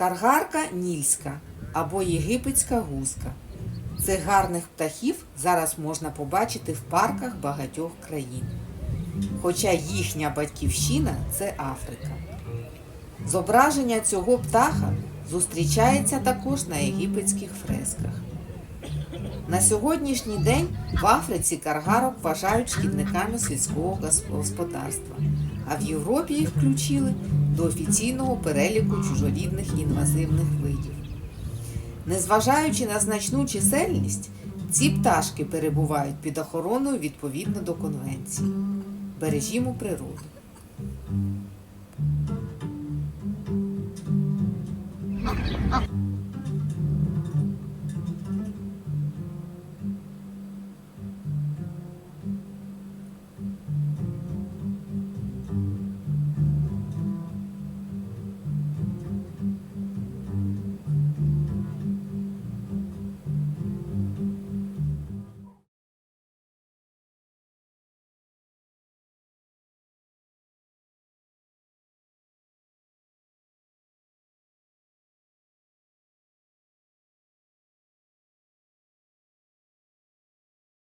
Каргарка нільська або єгипетська гуска. Цих гарних птахів зараз можна побачити в парках багатьох країн. Хоча їхня батьківщина це Африка. Зображення цього птаха зустрічається також на єгипетських фресках. На сьогоднішній день в Африці каргарок вважають шкідниками сільського господарства, а в Європі їх включили до офіційного переліку чужорідних інвазивних видів. Незважаючи на значну чисельність, ці пташки перебувають під охороною відповідно до конвенції. Бережімо природу. Ah.